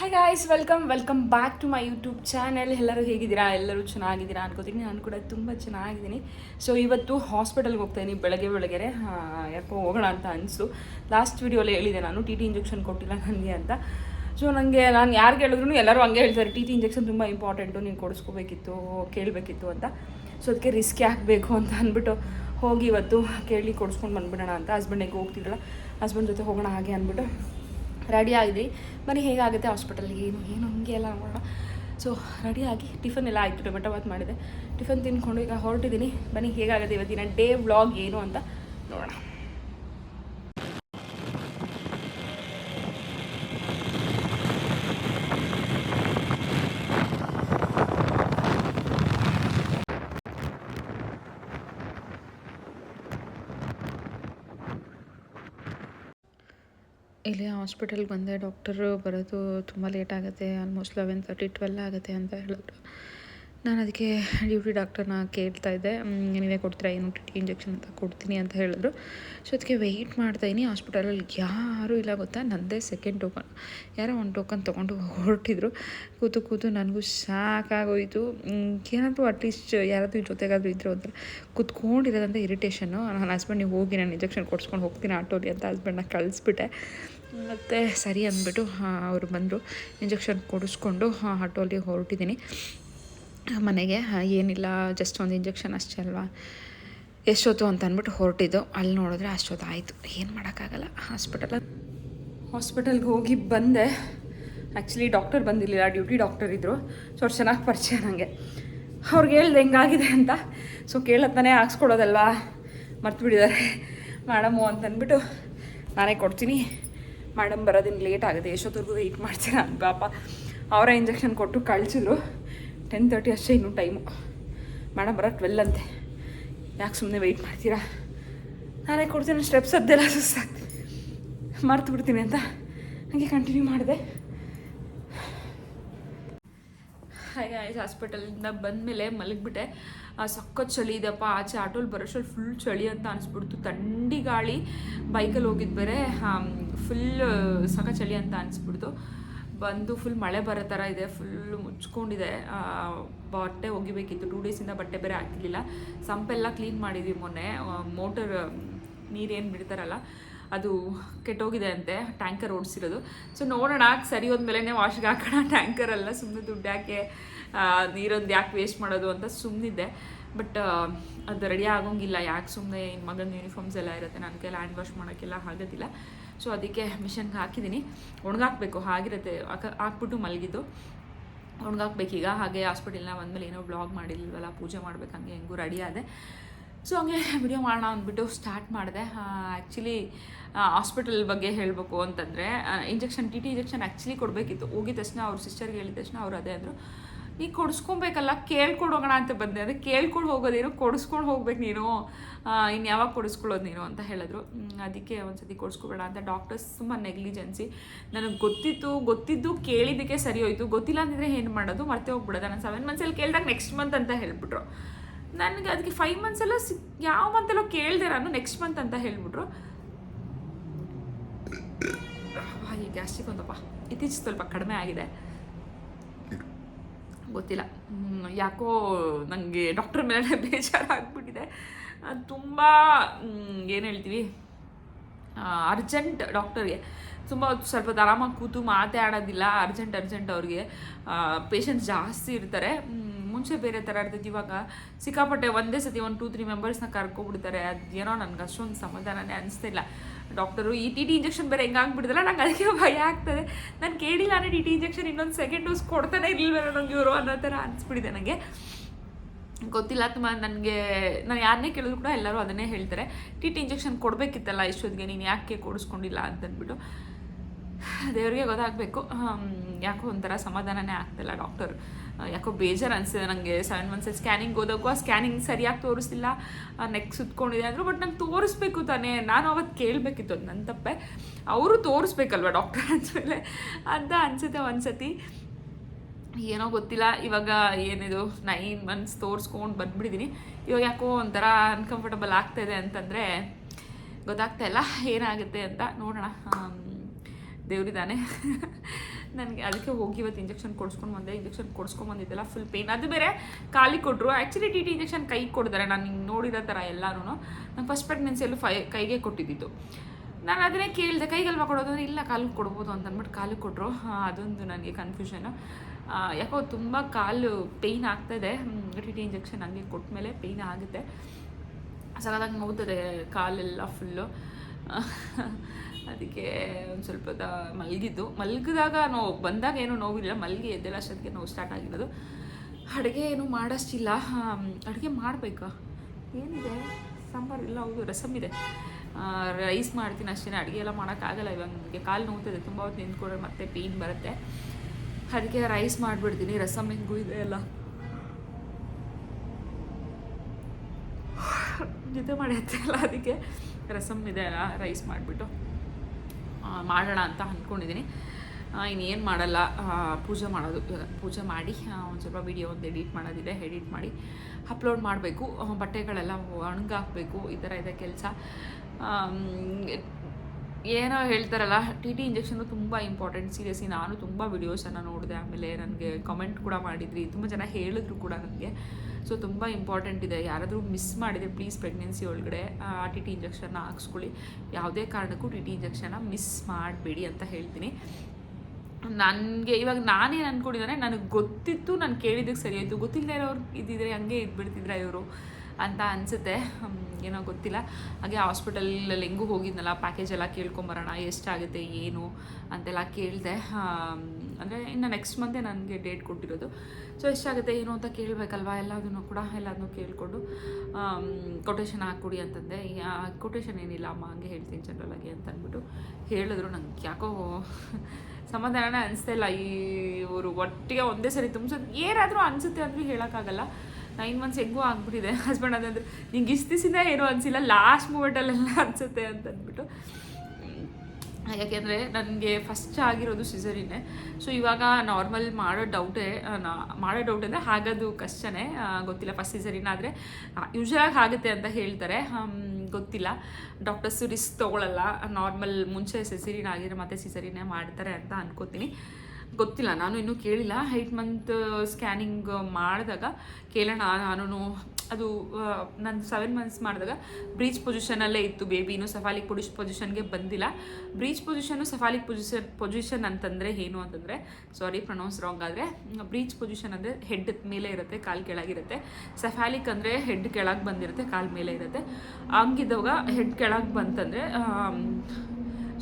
Hi guys welcome welcome back to my YouTube channel ಎಲ್ಲರೂ ಹೇಗಿದ್ದೀರಾ? ಎಲ್ಲರೂ ಚೆನ್ನಾಗಿದ್ದೀರಾ ಅನ್ಕೋತೀನಿ. ನಾನು ಕೂಡ ತುಂಬ ಚೆನ್ನಾಗಿದ್ದೀನಿ. ಸೊ ಇವತ್ತು ಹಾಸ್ಪಿಟಲ್ಗೆ ಹೋಗ್ತಾಯಿದ್ದೀನಿ ಬೆಳಗ್ಗೆ ಬೆಳಗ್ಗೆ ಯಾಕೋ ಹೋಗೋಣ ಅಂತ ಅನಿಸು ಲಾಸ್ಟ್ ವೀಡಿಯೋಲ್ಲಿ ಹೇಳಿದೆ ನಾನು ಟಿ ಟಿ ಇಂಜೆಕ್ಷನ್ ಕೊಟ್ಟಿಲ್ಲ ನನಗೆ ಅಂತ. ಸೊ ನನಗೆ ನಾನು ಯಾರಿಗೆ ಹೇಳಿದ್ರು ಎಲ್ಲರೂ ಹಂಗೆ ಹೇಳ್ತಾರೆ ಟಿ ಟಿ ಇಂಜೆಕ್ಷನ್ ತುಂಬ ಇಂಪಾರ್ಟೆಂಟು ನೀನು ಕೊಡಿಸ್ಕೋಬೇಕಿತ್ತು, ಕೇಳಬೇಕಿತ್ತು ಅಂತ. ಸೊ ಅದಕ್ಕೆ ರಿಸ್ಕ್ ಹಾಕಬೇಕು ಅಂತ ಅಂದ್ಬಿಟ್ಟು ಹೋಗಿ ಇವತ್ತು ಕೇಳಿ ಕೊಡಿಸ್ಕೊಂಡು ಬಂದ್ಬಿಡೋಣ ಅಂತ. ಹಸ್ಬೆಂಡಿಗೆ ಹೋಗ್ತಿದ್ರಲ್ಲ ಹಸ್ಬೆಂಡ್ ಜೊತೆ ಹೋಗೋಣ ಹಾಗೆ ಅಂದ್ಬಿಟ್ಟು. ರೆಡಿ ಆಗಿದ್ವಿ. ಬನ್ನಿ, ಹೇಗಾಗುತ್ತೆ ಹಾಸ್ಪಿಟಲ್ಗೆ? ಏನು ಏನು, ಹಂಗೆ ಎಲ್ಲ ನೋಡೋಣ. ಸೊ ರೆಡಿಯಾಗಿ ಟಿಫನ್ ಎಲ್ಲ ಆಯಿತು, ಟೊಮೆಟೊ ಬಾತ್ ಮಾಡಿದೆ. ಟಿಫನ್ ತಿನ್ಕೊಂಡು ಈಗ ಹೊರಟಿದ್ದೀನಿ. ಬನ್ನಿ, ಹೇಗಾಗುತ್ತೆ ಇವತ್ತಿನ ಡೇ ವ್ಲಾಗ್ ಏನು ಅಂತ ನೋಡೋಣ. ಇಲ್ಲಿ ಹಾಸ್ಪಿಟಲ್ಗೆ ಬಂದೆ. ಡಾಕ್ಟರು ಬರೋದು ತುಂಬ ಲೇಟ್ ಆಗುತ್ತೆ. ಆಲ್ಮೋಸ್ಟ್ ಲೆವೆನ್ ತರ್ಟಿ, ಟ್ವೆಲ್ ಆಗುತ್ತೆ ಅಂತ ಹೇಳಿದ್ರು. ನಾನು ಅದಕ್ಕೆ ಡ್ಯೂಟಿ ಡಾಕ್ಟರ್ನ ಕೇಳ್ತಾ ಇದ್ದೆ. ನೀವೇ ಕೊಡ್ತೀರಾ? ಏನು ಟಿ ಟಿ ಇಂಜೆಕ್ಷನ್ ಅಂತ ಕೊಡ್ತೀನಿ ಅಂತ ಹೇಳಿದ್ರು. ಸೊ ಅದಕ್ಕೆ ವೆಯ್ಟ್ ಮಾಡ್ತಾಯಿನಿ ಹಾಸ್ಪಿಟಲಲ್ಲಿ ಯಾರೂ ಇಲ್ಲ ಗೊತ್ತಾ? ನನ್ನದೇ ಸೆಕೆಂಡ್ ಟೋಕನ್ ಯಾರೋ ಒಂದು ಟೋಕನ್ ತೊಗೊಂಡು ಹೊರಟಿದ್ರು. ಕೂತು ಕೂತು ನನಗೂ ಸಾಕಾಗೋಯಿತು. ಏನಾದರೂ ಅಟ್ಲೀಸ್ಟ್ ಯಾರಾದರೂ ಜೊತೆಗಾದರೂ ಇದ್ದರು ಒಂಥರ ಕೂತ್ಕೊಂಡಿರೋದಂತ ಇರಿಟೇಷನ್ನು ನನ್ನ ಹಸ್ಬೆಂಡ್ ಹೋಗಿ ನಾನು ಇಂಜೆಕ್ಷನ್ ಕೊಡ್ಸ್ಕೊಂಡು ಹೋಗ್ತೀನಿ ಆಟೋಲಿ ಅಂತ ಹಸ್ಬೆಂಡ್ನ ಕಳಿಸ್ಬಿಟ್ಟೆ. ಮತ್ತು ಸರಿ ಅಂದ್ಬಿಟ್ಟು ಅವರು ಬಂದರು. ಇಂಜೆಕ್ಷನ್ ಕೊಡಿಸ್ಕೊಂಡು ಆಟೋಲಿ ಹೊರಟಿದ್ದೀನಿ. ಮನೆಗೆ ಏನಿಲ್ಲ ಜಸ್ಟ್ ಒಂದು ಇಂಜೆಕ್ಷನ್ ಅಷ್ಟೇ ಅಲ್ವಾ? ಎಷ್ಟೊತ್ತು ಅಂತ ಅಂದ್ಬಿಟ್ಟು ಹೊರಟಿದ್ದು. ಅಲ್ಲಿ ನೋಡಿದ್ರೆ ಅಷ್ಟೊತ್ತು ಆಯಿತು ಏನು ಮಾಡೋಕ್ಕಾಗಲ್ಲ. ಹಾಸ್ಪಿಟಲ್ ಹಾಸ್ಪಿಟಲ್ಗೆ ಹೋಗಿ ಬಂದೆ. ಆ್ಯಕ್ಚುಲಿ ಡಾಕ್ಟರ್ ಬಂದಿರಲಿಲ್ಲ. ಡ್ಯೂಟಿ ಡಾಕ್ಟರ್ ಇದ್ದರು ಸೊ ಅವ್ರು ಚೆನ್ನಾಗಿ ಪರಿಚಯ ನನಗೆ ಅವ್ರಿಗೆ ಹೇಳ್ದೆ, ಹೆಂಗಾಗಿದೆ ಅಂತ. ಸೊ ಕೇಳತ್ತಾನೆ ಹಾಕ್ಸ್ಕೊಡೋದಲ್ವಾ ಮರ್ತು ಬಿಟ್ಟಿದ್ದಾರೆ ಮೇಡಮು ಅಂತಂದ್ಬಿಟ್ಟು ನಾನೇ ಕೊಡ್ತೀನಿ. ಮೇಡಮ್ ಬರೋದಿನ ಲೇಟ್ ಆಗುತ್ತೆ ಎಷ್ಟೊತ್ತವರೆಗೂ ವೆಯ್ಟ್ ಮಾಡ್ತೀರಾ ಅಂತ ಪಾಪ ಅವರೇ ಇಂಜೆಕ್ಷನ್ ಕೊಟ್ಟು ಕಳಿಸಿದ್ರು. ಟೆನ್ ತರ್ಟಿ ಅಷ್ಟೇ ಇನ್ನೂ ಟೈಮು ಮೇಡಮ್ ಬರೋ ಟ್ವೆಲ್ ಅಂತೆ. ಯಾಕೆ ಸುಮ್ಮನೆ ವೆಯ್ಟ್ ಮಾಡ್ತೀರಾ? ನಾನೇ ಕೊಡ್ತೀನಿ ಸ್ಟೆಪ್ಸ್ ಅದೆಲ್ಲ ಸುಸ್ತಾಗ್ತೀನಿ ಮರ್ತು ಬಿಡ್ತೀನಿ ಅಂತ ಹಾಗೆ ಕಂಟಿನ್ಯೂ ಮಾಡಿದೆ. ಹಾಗೆ ಆಯ್ತು ಹಾಸ್ಪಿಟಲಿಂದ ಬಂದಮೇಲೆ ಮಲಗಿಬಿಟ್ಟೆ. ಸಖತ್ ಚಳಿ ಇದೆಪ್ಪ ಆಚೆ ಆಟೋಲಿ ಬರೋಷ್ಟರಲ್ಲಿ ಫುಲ್ ಚಳಿ ಅಂತ ಅನಿಸ್ಬಿಡ್ತು. ಥಂಡಿ ಗಾಳಿ ಬೈಕಲ್ಲಿ ಹೋಗಿದ್ದು ಬೇರೆ ಫುಲ್ ಸಗ ಚಳಿ ಅಂತ ಅನಿಸ್ಬಿಡ್ತು. ಬಂದು ಫುಲ್ ಮಳೆ ಬರೋ ಥರ ಇದೆ ಫುಲ್ ಮುಚ್ಕೊಂಡಿದೆ. ಬಟ್ಟೆ ಒಗಿಬೇಕಿತ್ತು. ಟೂ ಡೇಸಿಂದ ಬಟ್ಟೆ ಬೇರೆ ಹಾಕಿರಲಿಲ್ಲ. ಸಂಪೆಲ್ಲ ಕ್ಲೀನ್ ಮಾಡಿದ್ವಿ ಮೊನ್ನೆ. ಮೋಟರ್ ನೀರೇನು ಬಿಡ್ತಾರಲ್ಲ, ಅದು ಕೆಟ್ಟೋಗಿದೆ ಅಂತೆ ಟ್ಯಾಂಕರ್ ಓಡಿಸಿರೋದು. ಸೊ ನೋಡೋಣ, ಸರಿ ಹೋದ್ಮೇಲೆ ವಾಶ್ಗೆ ಹಾಕೋಣ. ಟ್ಯಾಂಕರ್ ಅಲ್ಲ ಸುಮ್ಮನೆ ದುಡ್ಡು ಯಾಕೆ ನೀರೊಂದು ಯಾಕೆ ವೇಸ್ಟ್ ಮಾಡೋದು ಅಂತ ಸುಮ್ಮನಿದ್ದೆ ಬಟ್ ಅದು ರೆಡಿ ಆಗೋಂಗಿಲ್ಲ. ಯಾಕೆ ಸುಮ್ಮನೆ ಮಗನ ಯೂನಿಫಾರ್ಮ್ಸ್ ಎಲ್ಲ ಇರುತ್ತೆ ನನ್ನ ಕೈಲಿ ಹ್ಯಾಂಡ್ ವಾಶ್ ಮಾಡೋಕ್ಕೆಲ್ಲ ಆಗೋದಿಲ್ಲ. ಸೊ ಅದಕ್ಕೆ ಮಿಷನ್ಗೆ ಹಾಕಿದ್ದೀನಿ ಒಣಗಾಕ್ಬೇಕು, ಹಾಗಿರುತ್ತೆ. ಹಾಕ ಹಾಕ್ಬಿಟ್ಟು ಮಲಗಿದ್ದು. ಒಣಗಾಕ್ಬೇಕೀಗ ಹಾಗೆ ಹಾಸ್ಪಿಟಲ್ನ ಬಂದಮೇಲೆ ಏನೋ ಬ್ಲಾಗ್ ಮಾಡಿಲ್ವಲ್ಲ ಪೂಜೆ ಮಾಡ್ಬೇಕು, ಹಂಗೆ ಹೆಂಗೂ ರೆಡಿ ಆದೆ. ಸೊ ಹಂಗೆ ವಿಡಿಯೋ ಮಾಡೋಣ ಅಂದ್ಬಿಟ್ಟು ಸ್ಟಾರ್ಟ್ ಮಾಡಿದೆ. ಆ್ಯಕ್ಚುಲಿ ಹಾಸ್ಪಿಟಲ್ ಬಗ್ಗೆ ಹೇಳಬೇಕು ಅಂತಂದರೆ injection T T injection actually ಕೊಡಬೇಕಿತ್ತು. ಹೋಗಿದ ತಕ್ಷಣ ಅವ್ರ ಸಿಸ್ಟರ್ಗೆ ಹೇಳಿದ ತಕ್ಷಣ ಅವ್ರು ಅದೇ ಅಂದರು. ಈಗ ಕೊಡಿಸ್ಕೊಬೇಕಲ್ಲ ಕೇಳ್ಕೊಂಡು ಹೋಗೋಣ ಅಂತ ಬಂದೆ. ಅದು ಕೇಳ್ಕೊಂಡು ಹೋಗೋದೇನು ಕೊಡಿಸ್ಕೊಂಡು ಹೋಗ್ಬೇಕು ನೀನು. ಇನ್ನು ಯಾವಾಗ ಕೊಡಿಸ್ಕೊಳ್ಳೋದು ನೀನು ಅಂತ ಹೇಳಿದ್ರು. ಅದಕ್ಕೆ ಒಂದ್ಸತಿ ಕೊಡಿಸ್ಕೊಬೇಡ ಅಂತ ಡಾಕ್ಟರ್ಸ್ ತುಂಬ ನೆಗ್ಲಿಜೆನ್ಸಿ. ನನಗೆ ಗೊತ್ತಿತ್ತು, ಗೊತ್ತಿದ್ದು ಕೇಳಿದ್ದಕ್ಕೆ ಸರಿ ಹೋಯಿತು. ಗೊತ್ತಿಲ್ಲ ಅಂದಿದ್ರೆ ಏನು ಮಾಡೋದು? ಮತ್ತೆ ಹೋಗ್ಬಿಡೋದು. ನಾನು ಸೆವೆನ್ ಮಂತ್ಸಲ್ಲಿ ಕೇಳಿದಾಗ ನೆಕ್ಸ್ಟ್ ಮಂತ್ ಅಂತ ಹೇಳ್ಬಿಟ್ರು. ನನಗೆ ಅದಕ್ಕೆ ಫೈವ್ ಮಂತ್ಸೆಲ್ಲ ಸಿಕ್ ಯಾವ ಮಂತೆಲ್ಲೋ ಕೇಳಿದೆ ನಾನು ನೆಕ್ಸ್ಟ್ ಮಂತ್ ಅಂತ ಹೇಳ್ಬಿಟ್ರು. ಈ ಗ್ಯಾಸ್ಟ್ರಿಕ್ ಒಂದಪ್ಪ. ಇತ್ತೀಚೆಗೆ ಸ್ವಲ್ಪ ಕಡಿಮೆ ಆಗಿದೆ. ಗೊತ್ತಿಲ್ಲ. ಯಾಕೋ ನನಗೆ ಡಾಕ್ಟರ್ ಮೇಲೆ ಬೇಜಾರಾಗ್ಬಿಟ್ಟಿದೆ. ತುಂಬ ಏನು ಹೇಳ್ತೀವಿ? ಅರ್ಜೆಂಟ್ ಡಾಕ್ಟರ್ಗೆ ತುಂಬ ಸ್ವಲ್ಪ ಹೊತ್ತು ಆರಾಮಾಗಿ ಕೂತು ಮಾತೇ ಆಡೋದಿಲ್ಲ ಅರ್ಜೆಂಟ್ ಅರ್ಜೆಂಟ್ ಅವ್ರಿಗೆ. ಪೇಷಂಟ್ಸ್ ಜಾಸ್ತಿ ಇರ್ತಾರೆ. ಮುಂಚೆ ಬೇರೆ ಥರ ಇರ್ತೈತಿ. ಇವಾಗ ಸಿಕ್ಕಾಪಟ್ಟೆ ಒಂದೇ ಸತಿ ಒಂದು ಟೂ ತ್ರೀ ಮೆಂಬರ್ಸ್ನ ಕರ್ಕೊಬಿಡ್ತಾರೆ ಅದು ಏನೋ ನನಗೆ ಅಷ್ಟೊಂದು ಸಮಾಧಾನನೇ ಅನಿಸ್ತಿಲ್ಲ. ಡಾಕ್ಟರು, ಈ ಟಿ ಟಿ ಇಂಜೆಕ್ಷನ್ ಬೇರೆ ಹೆಂಗಾಗ್ಬಿಡ್ದಲ್ಲ ನಂಗೆ ಅದಕ್ಕೆ ಭಯ ಆಗ್ತದೆ. ನಾನು ಕೇಳಿಲ್ಲ ನಾನು ಟಿ ಟಿ ಇಂಜೆಕ್ಷನ್ ಇನ್ನೊಂದು ಸೆಕೆಂಡ್ ಡೋಸ್ ಕೊಡ್ತಾನೆ ಇರಲಿಲ್ಲ ನಂಗೆ ಇವರು ಅನ್ನೋ ಥರ ಅನಿಸ್ಬಿಟ್ಟಿದೆ ನನಗೆ ಗೊತ್ತಿಲ್ಲ, ತುಂಬ ನನಗೆ, ನಾನು ಯಾರನ್ನೇ ಕೇಳಿದ್ರು ಕೂಡ ಎಲ್ಲರೂ ಅದನ್ನೇ ಹೇಳ್ತಾರೆ. ಟಿ ಟಿ ಇಂಜೆಕ್ಷನ್ ಕೊಡಬೇಕಿತ್ತಲ್ಲ ಇಷ್ಟೊತ್ತಿಗೆ, ನೀನು ಯಾಕೆ ಕೊಡಿಸ್ಕೊಂಡಿಲ್ಲ ಅಂತಂದ್ಬಿಟ್ಟು. ದೇವ್ರಿಗೆ ಗೊತ್ತಾಗಬೇಕು. ಯಾಕೋ ಒಂಥರ ಸಮಾಧಾನನೇ ಆಗ್ತಿಲ್ಲ ಡಾಕ್ಟರ್. ಯಾಕೋ ಬೇಜಾರು ಅನಿಸಿದೆ ನನಗೆ ಸೆವೆನ್ ಮಂತ್ಸಲ್ಲಿ ಸ್ಕ್ಯಾನಿಂಗ್ ಹೋದಾಗೂ ಆ ಸ್ಕ್ಯಾನಿಂಗ್ ಸರಿಯಾಗಿ ತೋರಿಸ್ತಿಲ್ಲ ನೆಕ್ ಸುತ್ಕೊಂಡಿದೆ ಅಂದರು ಬಟ್ ನಂಗೆ ತೋರಿಸ್ಬೇಕು ತಾನೇ. ನಾನು ಅವತ್ತು ಕೇಳಬೇಕಿತ್ತು ಅದು ನನ್ನ ತಪ್ಪೆ. ಅವರು ತೋರಿಸ್ಬೇಕಲ್ವ ಡಾಕ್ಟರ್ ಅಂದಮೇಲೆ? ಅಂತ ಅನಿಸುತ್ತೆ ಒಂದ್ಸತಿ. ಏನೋ ಗೊತ್ತಿಲ್ಲ. ಇವಾಗ ಏನಿದು ನೈನ್ ಮಂತ್ಸ್ ತೋರಿಸ್ಕೊಂಡು ಬಂದ್ಬಿಟ್ಟಿದ್ದೀನಿ ಇವಾಗ ಯಾಕೋ ಒಂಥರ ಅನ್ಕಂಫರ್ಟಬಲ್ ಆಗ್ತಾಯಿದೆ ಅಂತಂದರೆ ಗೊತ್ತಾಗ್ತಾ ಇಲ್ಲ. ಏನಾಗುತ್ತೆ ಅಂತ ನೋಡೋಣ. ದೇವರಿದ್ದಾನೆ ನನಗೆ ಅದಕ್ಕೆ ಹೋಗಿ ಇವತ್ತು ಇಂಜೆಕ್ಷನ್ ಕೊಡಿಸ್ಕೊಂಡು ಬಂದೆ. ಇಂಜೆಕ್ಷನ್ ಕೊಡಿಸ್ಕೊಂಡು ಬಂದಿದ್ದೆಲ್ಲ ಫುಲ್ ಪೇನ್ ಅದು ಬೇರೆ ಕಾಲಿಗೆ ಕೊಟ್ಟರು ಆ್ಯಕ್ಚುಲಿ ಟಿ ಟಿ ಇಂಜೆಕ್ಷನ್ ಕೈಗೆ ಕೊಡ್ತಾರೆ. ನಾನು ಹಿಂಗೆ ನೋಡಿರೋ ಥರ ಎಲ್ಲರೂ ನಾನು ಫಸ್ಟ್ ಪ್ರೆಗ್ನೆನ್ಸಿಯಲ್ಲೂ ಫೈ, ಕೈಗೆ ಕೊಟ್ಟಿದ್ದಿದ್ದು ನಾನು ಅದನ್ನೇ ಕೇಳಿದೆ ಕೈಗೆಲ್ಲ ಕೊಡೋದು? ಅಂದರೆ, ಇಲ್ಲ ಕಾಲಿಗೆ ಕೊಡ್ಬೋದು ಅಂತ ಅಂದ್ಬಿಟ್ಟು ಕಾಲಿಗೆ ಕೊಟ್ಟರು ಅದೊಂದು ನನಗೆ ಕನ್ಫ್ಯೂಷನ್ ಯಾಕೋ ತುಂಬ ಕಾಲು ಪೇಯ್ನ್ ಆಗ್ತಾಯಿದೆ ಟಿ ಟಿ ಇಂಜೆಕ್ಷನ್ ಹಂಗೆ ಕೊಟ್ಟ ಮೇಲೆ ಪೇಯ್ನ್ ಆಗುತ್ತೆ. ಸಗದಾಗಿ ನೋಡ್ತದೆ ಕಾಲೆಲ್ಲ ಫುಲ್ಲು ಅದಕ್ಕೆ ಒಂದು ಸ್ವಲ್ಪ ಮಲಗಿದ್ದು. ಮಲಗಿದಾಗ ನೋವು ಬಂದಾಗ ಏನೂ ನೋವಿಲ್ಲ. ಮಲಗಿ ಎದ್ದೆಲ್ಲ ಅಷ್ಟೊತ್ತಿಗೆ ನೋವು ಸ್ಟಾರ್ಟ್ ಆಗಿರೋದು. ಅಡುಗೆ ಏನು ಮಾಡೋಷ್ಟಿಲ್ಲ. ಅಡುಗೆ ಮಾಡಬೇಕಾ? ಏನಿದೆ? ಸಾಂಬಾರು ಇಲ್ಲ, ಹೌದು, ರಸಮ್ ಇದೆ. ರೈಸ್ ಮಾಡ್ತೀನಿ ಅಷ್ಟೇ ಅಡುಗೆ ಎಲ್ಲ ಮಾಡೋಕ್ಕಾಗಲ್ಲ ಇವಾಗ ನನಗೆ ಕಾಲು ನೋವುತ್ತದೆ ತುಂಬ ಹೊತ್ತು ನಿಂತ್ಕೊಂಡ್ರೆ ಮತ್ತೆ ಪೇಯ್ನ್ ಬರುತ್ತೆ. ಅದಕ್ಕೆ ರೈಸ್ ಮಾಡಿಬಿಡ್ತೀನಿ. ರಸಮ್ ಹೆಂಗೂ ಇದೆ ಎಲ್ಲ. ಜೊತೆ ಮಾಡಿ ಅಲ್ಲ ಅದಕ್ಕೆ ರಸಮ್ ಇದೆ ಅಲ್ಲ, ರೈಸ್ ಮಾಡಿಬಿಟ್ಟು. ಮಾಡೋಣ ಅಂತ ಅಂದ್ಕೊಂಡಿದ್ದೀನಿ ಇನ್ನೇನು ಮಾಡಲ್ಲ. ಪೂಜೆ ಮಾಡೋದು, ಪೂಜೆ ಮಾಡಿ ಒಂದು ಸ್ವಲ್ಪ ವಿಡಿಯೋ ಒಂದು ಎಡಿಟ್ ಮಾಡೋದಿದೆ ಎಡಿಟ್ ಮಾಡಿ ಅಪ್ಲೋಡ್ ಮಾಡಬೇಕು. ಬಟ್ಟೆಗಳೆಲ್ಲ ಒಣಗಾಕಬೇಕು, ಈ ಥರ ಇದೆ ಕೆಲಸ. ಏನೋ ಹೇಳ್ತಾರಲ್ಲ ಟಿ ಟಿ ಇಂಜೆಕ್ಷನು ತುಂಬ ಇಂಪಾರ್ಟೆಂಟ್ ಸೀರಿಯಸ್ಲಿ ನಾನು ತುಂಬ ವಿಡಿಯೋಸನ್ನು ನೋಡಿದೆ, ಆಮೇಲೆ ನನಗೆ ಕಮೆಂಟ್ ಕೂಡ ಮಾಡಿದ್ರಿ. ತುಂಬ ಜನ ಹೇಳಿದ್ರು ಕೂಡ ನನಗೆ ಸೊ ತುಂಬ ಇಂಪಾರ್ಟೆಂಟ್ ಇದೆ. ಯಾರಾದರೂ ಮಿಸ್ ಮಾಡಿದರೆ ಪ್ಲೀಸ್ ಪ್ರೆಗ್ನೆನ್ಸಿ ಒಳಗಡೆ ಟಿ ಟಿ ಇಂಜೆಕ್ಷನ್ನ ಹಾಕ್ಸ್ಕೊಳ್ಳಿ. ಯಾವುದೇ ಕಾರಣಕ್ಕೂ ಟಿ ಟಿ ಇಂಜೆಕ್ಷನ್ನ ಮಿಸ್ ಮಾಡಬೇಡಿ ಅಂತ ಹೇಳ್ತೀನಿ. ನನಗೆ ಇವಾಗ ನಾನೇನು ಅಂದ್ಕೊಂಡಿದ್ದಾನೆ ನನಗೆ ಗೊತ್ತಿತ್ತು, ನಾನು ಕೇಳಿದ್ದಕ್ಕೆ ಸರಿಯಾಯಿತು ಗೊತ್ತಿಲ್ಲದೆ ಇರೋರು ಇದ್ದಿದ್ರೆ ಹಂಗೆ ಇದ್ಬಿಡ್ತಿದ್ರೆ ಇವರು ಅಂತ ಅನಿಸುತ್ತೆ. ಏನೋ ಗೊತ್ತಿಲ್ಲ. ಹಾಗೆ ಹಾಸ್ಪಿಟಲಲ್ಲಿ ಹೆಂಗೂ ಹೋಗಿದ್ನಲ್ಲ ಪ್ಯಾಕೇಜ್ ಎಲ್ಲ ಕೇಳ್ಕೊಂಬರೋಣ, ಎಷ್ಟಾಗುತ್ತೆ, ಏನು ಅಂತೆಲ್ಲ ಕೇಳಿದೆ. ಅಂದರೆ ಇನ್ನು ನೆಕ್ಸ್ಟ್ ಮಂತೆ ನನಗೆ ಡೇಟ್ ಕೊಟ್ಟಿರೋದು. ಸೊ ಎಷ್ಟಾಗುತ್ತೆ, ಏನು ಅಂತ ಕೇಳಬೇಕಲ್ವಾ ಎಲ್ಲದನ್ನು ಕೂಡ, ಎಲ್ಲದನ್ನು ಕೇಳಿಕೊಂಡು ಕೊಟೇಶನ್ ಹಾಕ್ಕೊಡಿ ಅಂತಂದೆ. ಕೊಟೇಶನ್ ಏನಿಲ್ಲ, ಅಮ್ಮ ಹಂಗೆ ಹೇಳ್ತೀನಿ ಜನರಲಾಗಿ ಅಂತ ಅಂದ್ಬಿಟ್ಟು ಹೇಳಿದ್ರು. ನಂಗೆ ಯಾಕೋ ಸಮಾಧಾನನೇ ಅನಿಸ್ತಾ ಇಲ್ಲ. ಈ, ಇವರು ಒಟ್ಟಿಗೆ ಒಂದೇ ಸರಿ ತುಂಬಿಸೋದು ಏನಾದರೂ ಅನಿಸುತ್ತೆ ಅಂದ್ರೂ ಹೇಳೋಕ್ಕಾಗಲ್ಲ. ನೈನ್ ಮಂತ್ಸ್ ಹೆಂಗೂ ಆಗ್ಬಿಟ್ಟಿದೆ. ಹಸ್ಬೆಂಡ್ ಅದಂದ್ರೆ, ನಿಂಗೆ ಇಷ್ಟು ದಿವಸದಿಂದ ಏನೂ ಅನಿಸಿಲ್ಲ ಲಾಸ್ಟ್ ಮೂಮೆಂಟಲ್ಲೆಲ್ಲ ಅನಿಸುತ್ತೆ ಅಂತ ಅಂದ್ಬಿಟ್ಟು ಯಾಕೆಂದರೆ ನನಗೆ ಫಸ್ಟ್ ಆಗಿರೋದು ಸಿಸರಿನೇ ಸೊ ಇವಾಗ ನಾರ್ಮಲ್ ಮಾಡೋ ಡೌಟೇ ಮಾಡೋ ಡೌಟ್ ಅಂದರೆ ಹಾಗೋದು ಕಷ್ಟನೇ ಗೊತ್ತಿಲ್ಲ ಫಸ್ಟ್ ಸಿಸರಿನ ಆದರೆ. ಯೂಶ್ವಲಾಗಿ ಆಗುತ್ತೆ ಅಂತ ಹೇಳ್ತಾರೆ. ಗೊತ್ತಿಲ್ಲ. Doctors risk ತೊಗೊಳಲ್ಲ. ನಾರ್ಮಲ್ ಮುಂಚೆ ಸಿಸರಿನ ಆಗಿರೋ ಮತ್ತೆ ಸಿಸರಿನೇ ಮಾಡ್ತಾರೆ ಅಂತ ಅನ್ಕೋತೀನಿ. ಗೊತ್ತಿಲ್ಲ, ನಾನು ಇನ್ನೂ ಕೇಳಿಲ್ಲ. ಏಯ್ಟ್ ಮಂತ್ ಸ್ಕ್ಯಾನಿಂಗ್ ಮಾಡಿದಾಗ ಕೇಳೋಣ ನಾನು ಅದು ನಾನು ಸೆವೆನ್ ಮಂತ್ಸ್ ಮಾಡಿದಾಗ ಬ್ರೀಚ್ ಪೊಸಿಷನಲ್ಲೇ ಇತ್ತು ಬೇಬಿ ಇನ್ನೂ ಸಫಾಲಿಕ್ ಪೊಡಿಶ್ ಪೊಸಿಷನ್ಗೆ ಬಂದಿಲ್ಲ. Breech position cephalic position position ಅಂತಂದರೆ ಏನು ಅಂತಂದರೆ ಸಾರಿ ಪ್ರೊನೌನ್ಸ್ ರಾಂಗ್ ಆದರೆ ಬ್ರೀಚ್ ಪೊಸಿಷನ್ ಅಂದರೆ ಹೆಡ್ ಮೇಲೆ ಇರುತ್ತೆ, ಕಾಲು ಕೆಳಗಿರುತ್ತೆ. ಸಫಾಲಿಕ್ ಅಂದರೆ ಹೆಡ್ ಕೆಳಗೆ ಬಂದಿರುತ್ತೆ, ಕಾಲು ಮೇಲೆ ಇರುತ್ತೆ. ಹಂಗಿದ್ದಾಗ ಹೆಡ್ ಕೆಳಗೆ ಬಂತಂದರೆ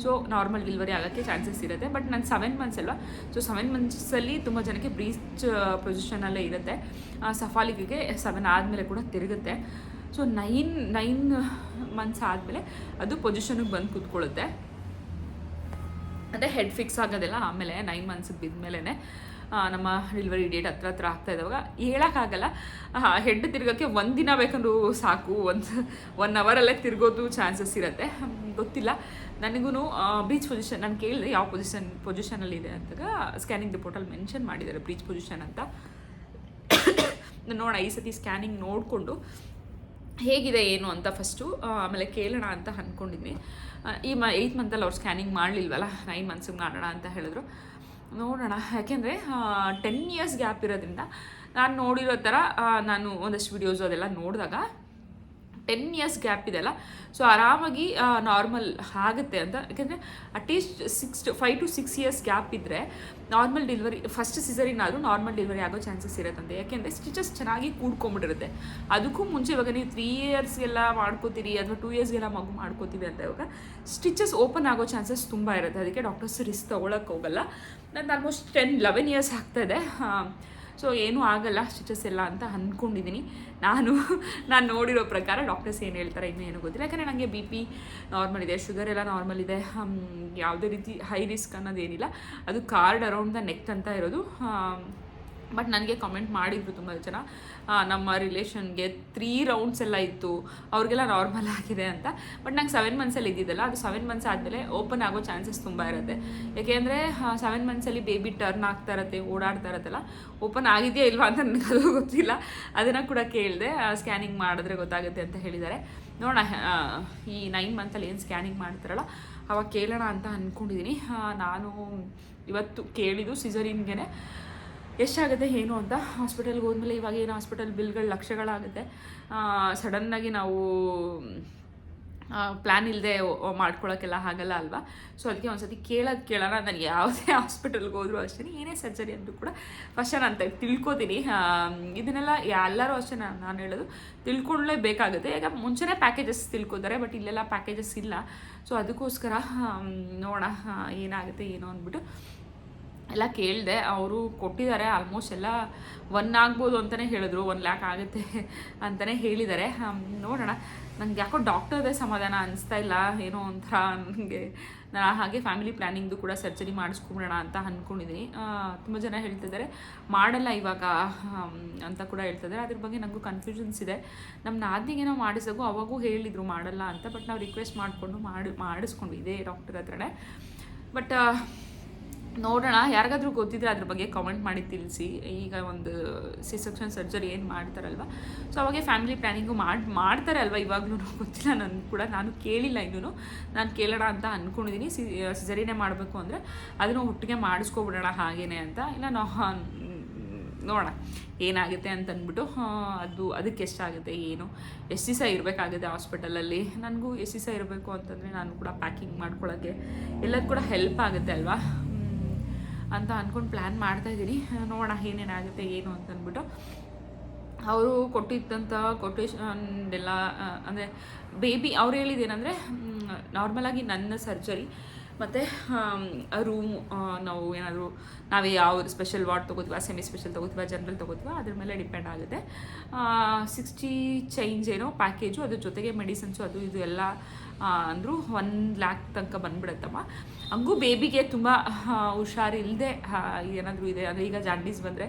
ಸೊ ನಾರ್ಮಲ್ ಡಿಲ್ವರಿ ಆಗೋಕ್ಕೆ ಚಾನ್ಸಸ್ ಇರುತ್ತೆ. ಬಟ್ ನಾನು ಸೆವೆನ್ ಮಂತ್ಸ್ ಅಲ್ವಾ? ಸೊ ಸೆವೆನ್ ಮಂತ್ಸಲ್ಲಿ ತುಂಬ ಜನಕ್ಕೆ ಬ್ರೀಚ್ ಪೊಸಿಷನಲ್ಲೇ ಇರುತ್ತೆ. ಸಫಾಲಿಗೆ ಸೆವೆನ್ ಆದಮೇಲೆ ಕೂಡ ತಿರುಗುತ್ತೆ. ಸೊ ನೈನ್ ನೈನ್ ಮಂತ್ಸ್ ಆದಮೇಲೆ ಅದು ಪೊಸಿಷನಿಗೆ ಬಂದು ಕೂತ್ಕೊಳ್ಳುತ್ತೆ. ಅದೇ ಹೆಡ್ ಫಿಕ್ಸ್ ಆಗೋದಿಲ್ಲ ಆಮೇಲೆ ನೈನ್ ಮಂತ್ಸಿಗೆ ಬಿದ್ಮೇಲೆ ನಮ್ಮ ಡೆಲಿವರಿ ಡೇಟ್ ಹತ್ರ ಹತ್ರ ಆಗ್ತಾ ಇದ್ದಾವಾಗ ಹೇಳೋಕ್ಕಾಗಲ್ಲ ಹೆಡ್ ತಿರ್ಗೋಕ್ಕೆ ಒಂದು ದಿನ ಬೇಕಂದ್ರೂ ಸಾಕು. ಒಂದು ಒನ್ ಅವರಲ್ಲೇ ತಿರ್ಗೋದು ಚಾನ್ಸಸ್ ಇರುತ್ತೆ. ಗೊತ್ತಿಲ್ಲ. ನನಗೂ ಬ್ರೀಚ್ ಪೊಸಿಷನ್ ನಾನು ಕೇಳಿದೆ ಯಾವ ಪೊಸಿಷನ್ ಪೊಸಿಷನಲ್ಲಿದೆ ಅಂತಾಗ ಸ್ಕ್ಯಾನಿಂಗ್ ರಿಪೋರ್ಟಲ್ಲಿ ಮೆನ್ಷನ್ ಮಾಡಿದ್ದಾರೆ ಬ್ರೀಚ್ ಪೊಸಿಷನ್ ಅಂತ. ನೋಡೋಣ ಈ ಸತಿ ಸ್ಕ್ಯಾನಿಂಗ್ ನೋಡಿಕೊಂಡು, ಹೇಗಿದೆ, ಏನು ಅಂತ ಫಸ್ಟು ಆಮೇಲೆ ಕೇಳೋಣ ಅಂತ ಅಂದ್ಕೊಂಡಿದ್ವಿ ಈ ಮ ಏಯ್ತ್ ಮಂತಲ್ಲಿ ಅವ್ರು ಸ್ಕ್ಯಾನಿಂಗ್ ಮಾಡಲಿಲ್ವಲ್ಲ ನೈನ್ ಮಂತ್ಸಿಗೆ ಮಾಡೋಣ ಅಂತ ಹೇಳಿದ್ರು. ನೋಡೋಣ, ಯಾಕೆಂದರೆ ಟೆನ್ ಇಯರ್ಸ್ ಗ್ಯಾಪ್ ಇರೋದ್ರಿಂದ, ನಾನು ನೋಡಿರೋ ಥರ ನಾನು ಒಂದಷ್ಟು ವಿಡಿಯೋಸು ಅದೆಲ್ಲ ನೋಡಿದಾಗ ಟೆನ್ ಇಯರ್ಸ್ ಗ್ಯಾಪ್ ಇದೆಯಲ್ಲ ಸೊ ಆರಾಮಾಗಿ ನಾರ್ಮಲ್ ಆಗುತ್ತೆ ಅಂತ. ಯಾಕೆಂದರೆ at least six five to six years gap ಇದ್ದರೆ ನಾರ್ಮಲ್ ಡೆಲಿವರಿ ಫಸ್ಟ್ ಸಿಸರಿನಾದರೂ ನಾರ್ಮಲ್ ಡೆಲಿವರಿ ಆಗೋ ಚಾನ್ಸಸ್ ಇರುತ್ತಂತೆ. ಯಾಕೆಂದರೆ ಸ್ಟಿಚಸ್ ಚೆನ್ನಾಗಿ ಕೂಡ್ಕೊಂಬಿಟ್ಟಿರುತ್ತೆ ಅದಕ್ಕೂ ಮುಂಚೆ ಇವಾಗ ನೀವು ತ್ರೀ ಇಯರ್ಸ್ಗೆಲ್ಲ ಮಾಡ್ಕೋತೀರಿ, ಅಥವಾ ಟೂ ಇಯರ್ಸ್ಗೆಲ್ಲ ಮಗು ಮಾಡ್ಕೋತೀವಿ ಅಂತ ಇವಾಗ ಸ್ಟಿಚಸ್ ಓಪನ್ ಆಗೋ ಚಾನ್ಸಸ್ ತುಂಬ ಇರುತ್ತೆ. ಅದಕ್ಕೆ ಡಾಕ್ಟರ್ಸ್ ರಿಸ್ಕ್ ತೊಗೊಳಕ್ಕೆ ಹೋಗಲ್ಲ. ನಂದು ಆಲ್ಮೋಸ್ಟ್ ಟೆನ್ ಲೆವೆನ್ ಇಯರ್ಸ್ ಆಗ್ತಾಯಿದೆ ಸೊ ಏನೂ ಆಗಲ್ಲ ಸ್ಟಿಚಸ್ ಎಲ್ಲ ಅಂತ ಅಂದ್ಕೊಂಡಿದ್ದೀನಿ ನಾನು ನಾನು ನೋಡಿರೋ ಪ್ರಕಾರ ಡಾಕ್ಟರ್ಸ್ ಏನು ಹೇಳ್ತಾರೆ ಇನ್ನೂ ಏನೂ ಗೊತ್ತಿಲ್ಲ. ಯಾಕಂದರೆ ನನಗೆ ಬಿ ಪಿ ನಾರ್ಮಲ್ ಇದೆ ಶುಗರ್ ಎಲ್ಲ ನಾರ್ಮಲ್ ಇದೆ ಯಾವುದೇ ರೀತಿ ಹೈ ರಿಸ್ಕ್ ಅನ್ನೋದೇನಿಲ್ಲ. ಅದು ಕಾರ್ಡ್ ಅರೌಂಡ್ ದ ನೆಕ್ ಅಂತ ಇರೋದು. ಬಟ್ ನನಗೆ ಕಮೆಂಟ್ ಮಾಡಿದ್ರು ತುಂಬ ಜನ. ನಮ್ಮ ರಿಲೇಷನ್ಗೆ ತ್ರೀ ರೌಂಡ್ಸ್ ಎಲ್ಲ ಇತ್ತು. ಅವ್ರಿಗೆಲ್ಲ ನಾರ್ಮಲ್ ಆಗಿದೆ ಅಂತ. ಬಟ್ ನಂಗೆ ಸೆವೆನ್ ಮಂತ್ಸಲ್ಲಿ ಇದ್ದಿದ್ದಲ್ಲ. ಅದು ಸೆವೆನ್ ಮಂತ್ಸ್ ಆದಮೇಲೆ ಓಪನ್ ಆಗೋ ಚಾನ್ಸಸ್ ತುಂಬ ಇರುತ್ತೆ. ಯಾಕೆಂದರೆ ಸೆವೆನ್ ಮಂತ್ಸಲ್ಲಿ ಬೇಬಿ ಟರ್ನ್ ಆಗ್ತಾ ಇರತ್ತೆ, ಓಡಾಡ್ತಾ ಇರತ್ತಲ್ಲ. ಓಪನ್ ಆಗಿದೆಯಾ ಇಲ್ವಾ ಅಂತ ನನಗೆ ಅದು ಗೊತ್ತಿಲ್ಲ. ಅದನ್ನು ಕೂಡ ಕೇಳಿದೆ ಸ್ಕ್ಯಾನಿಂಗ್ ಮಾಡಿದ್ರೆ ಗೊತ್ತಾಗುತ್ತೆ ಅಂತ ಹೇಳಿದ್ದಾರೆ. ನೋಡೋಣ ಈ ನೈನ್ ಮಂತಲ್ಲಿ ಏನು ಸ್ಕ್ಯಾನಿಂಗ್ ಮಾಡ್ತಾರಲ್ಲ, ಅವಾಗ ಕೇಳೋಣ ಅಂತ ಅಂದ್ಕೊಂಡಿದ್ದೀನಿ ನಾನು ಇವತ್ತು ಕೇಳಿದ್ದು ಸಿಸರಿನ್ಗೆ ಎಷ್ಟಾಗುತ್ತೆ ಏನು ಅಂತ ಹಾಸ್ಪಿಟಲ್ಗೆ ಹೋದ್ಮೇಲೆ ಇವಾಗ ಏನು ಹಾಸ್ಪಿಟಲ್ ಬಿಲ್ಗಳು ಲಕ್ಷಗಳಾಗುತ್ತೆ. ಸಡನ್ನಾಗಿ ನಾವು ಪ್ಲ್ಯಾನ್ ಇಲ್ಲದೆ ಮಾಡ್ಕೊಳ್ಳೋಕ್ಕೆಲ್ಲ ಆಗಲ್ಲ ಅಲ್ವಾ? ಸೊ ಅದಕ್ಕೆ ಒಂದ್ಸತಿ ಕೇಳೋದು ಕೇಳೋಣ. ನಾನು ಯಾವುದೇ ಹಾಸ್ಪಿಟಲ್ಗೆ ಹೋದರೂ ಅಷ್ಟೇ ಏನೇ ಸರ್ಜರಿ ಅಂದರೂ ಕೂಡ ಫಸ್ಟ್ ನಾನು ತಿಳ್ಕೊತೀನಿ. ಇದನ್ನೆಲ್ಲ ಎಲ್ಲರೂ ಅಷ್ಟೇ ನಾನು ನಾನು ಹೇಳೋದು ತಿಳ್ಕೊಳ್ಳೇಬೇಕಾಗುತ್ತೆ ಈಗ ಮುಂಚೆನೇ ಪ್ಯಾಕೇಜಸ್ ತಿಳ್ಕೊತಾರೆ ಬಟ್ ಇಲ್ಲೆಲ್ಲ ಪ್ಯಾಕೇಜಸ್ ಇಲ್ಲ. ಸೊ ಅದಕ್ಕೋಸ್ಕರ ನೋಡೋಣ ಏನಾಗುತ್ತೆ, ಏನೋ ಅಂದ್ಬಿಟ್ಟು. ಎಲ್ಲ ಕೇಳಿದೆ, ಅವರು ಕೊಟ್ಟಿದ್ದಾರೆ ಆಲ್ಮೋಸ್ಟ್ ಎಲ್ಲ ಒನ್ ಆಗ್ಬೋದು ಅಂತಲೇ ಹೇಳಿದ್ರು ಒನ್ ಲ್ಯಾಕ್ ಆಗುತ್ತೆ ಅಂತಲೇ ಹೇಳಿದ್ದಾರೆ. ನೋಡೋಣ. ನನಗೆ ಯಾಕೋ ಡಾಕ್ಟರ್ದೇ ಸಮಾಧಾನ ಅನಿಸ್ತಾ ಇಲ್ಲ, ಏನೋ ಒಂಥರ ನನಗೆ ನಾನು ಹಾಗೆ ಫ್ಯಾಮಿಲಿ ಪ್ಲ್ಯಾನಿಂಗ್ದು ಕೂಡ ಸರ್ಜರಿ ಮಾಡಿಸ್ಕೊಂಬಿಡೋಣ ಅಂತ ಅಂದ್ಕೊಂಡಿದ್ದೀನಿ ತುಂಬ ಜನ ಹೇಳ್ತಿದ್ದಾರೆ, ಮಾಡಲ್ಲ ಇವಾಗ ಅಂತ ಕೂಡ ಹೇಳ್ತಿದ್ದಾರೆ. ಅದ್ರ ಬಗ್ಗೆ ನನಗೂ ಕನ್ಫ್ಯೂಷನ್ಸ್ ಇದೆ. ನಮ್ಮ ನಾದಿಗೇನೋ ಮಾಡಿಸಾಗು, ಅವಾಗೂ ಹೇಳಿದರು ಮಾಡಲ್ಲ ಅಂತ ಬಟ್ ನಾವು ರಿಕ್ವೆಸ್ಟ್ ಮಾಡಿಕೊಂಡು ಮಾಡಿ, ಮಾಡಿಸ್ಕೊಂಡ್ವಿ, ಇದೇ ಡಾಕ್ಟರ್ ಹತ್ರನೇ. ಬಟ್ ನೋಡೋಣ. ಯಾರಿಗಾದ್ರೂ ಗೊತ್ತಿದ್ರೆ ಅದ್ರ ಬಗ್ಗೆ ಕಮೆಂಟ್ ಮಾಡಿ ತಿಳಿಸಿ. ಈಗ ಒಂದು ಸಿ ಸೆಕ್ಷನ್ ಸರ್ಜರಿ ಏನು ಮಾಡ್ತಾರಲ್ವ? ಸೊ ಅವಾಗ ಫ್ಯಾಮಿಲಿ ಪ್ಲ್ಯಾನಿಂಗು ಮಾಡಿ ಮಾಡ್ತಾರೆ ಅಲ್ವಾ ಇವಾಗಲೂ ಗೊತ್ತಿಲ್ಲ. ನನಗೆ ಕೂಡ ನಾನು ಕೇಳಿಲ್ಲ ಇನ್ನೂ ನಾನು ಕೇಳೋಣ ಅಂತ ಅಂದ್ಕೊಂಡಿದ್ದೀನಿ ಸಿ ಸರ್ಜರಿನೇ ಮಾಡಬೇಕು ಅಂದರೆ ಅದನ್ನು ಒಟ್ಟಿಗೆ ಮಾಡಿಸ್ಕೊಬಿಡೋಣ ಹಾಗೇನೆ ಅಂತ. ಇಲ್ಲ ನಾನು ನೋಡೋಣ. ಏನಾಗುತ್ತೆ ಅಂತ ಅಂದ್ಬಿಟ್ಟು ಅದು, ಅದಕ್ಕೆ ಎಷ್ಟಾಗುತ್ತೆ, ಏನು? ಎಷ್ಟು ದಿವಸ ಇರಬೇಕಾಗುತ್ತೆ ಹಾಸ್ಪಿಟಲಲ್ಲಿ? ನನಗೂ ಎಷ್ಟು ದಿವಸ ಇರಬೇಕು ಅಂತಂದರೆ ನಾನು ಕೂಡ ಪ್ಯಾಕಿಂಗ್ ಮಾಡ್ಕೊಳ್ಳೋಕ್ಕೆ ಎಲ್ಲದೂ ಕೂಡ ಹೆಲ್ಪ್ ಆಗುತ್ತೆ ಅಲ್ವಾ? ಅಂತ ಅಂದ್ಕೊಂಡು ಪ್ಲ್ಯಾನ್ ಮಾಡ್ತಾ ಇದ್ದೀನಿ ನೋಡೋಣ ಏನೇನಾಗುತ್ತೆ, ಏನು ಅಂತ ಅಂದ್ಬಿಟ್ಟು ಅವರು ಕೊಟ್ಟಿದ್ದಂಥ ಕೊಟೇಶನ್ ಎಲ್ಲ ಅಂದರೆ ಬೇಬಿ ಅವ್ರು ಹೇಳಿದ್ದೇನೆಂದರೆ ನಾರ್ಮಲಾಗಿ ನನ್ನ ಸರ್ಜರಿ ಮತ್ತು ರೂಮ್ ನಾವು ಏನಾದರೂ, ನಾವೇ ಯಾವ ಸ್ಪೆಷಲ್ ವಾರ್ಡ್ ತೊಗೋತೀವ ಸೆಮಿ ಸ್ಪೆಷಲ್ ತೊಗೋತೀವ ಜನರಲ್ ತೊಗೋತೀವ ಅದ್ರ ಮೇಲೆ ಡಿಪೆಂಡ್ ಆಗುತ್ತೆ. ಸಿಕ್ಸ್ಟಿ ಚೇಂಜ್ ಏನೋ ಪ್ಯಾಕೇಜು ಅದ್ರ ಜೊತೆಗೆ ಮೆಡಿಸಿನ್ಸು ಅದು ಇದು ಎಲ್ಲ ಅಂದರೂ ಒನ್ ಲ್ಯಾಕ್ ತನಕ ಬಂದ್ಬಿಡುತ್ತಮ್ಮ. ಹಂಗೂ ಬೇಬಿಗೆ ತುಂಬ ಹುಷಾರಿಲ್ಲದೆ ಏನಾದರೂ ಇದೆ. ಅಂದರೆ ಈಗ ಜಾಂಡೀಸ್ ಬಂದರೆ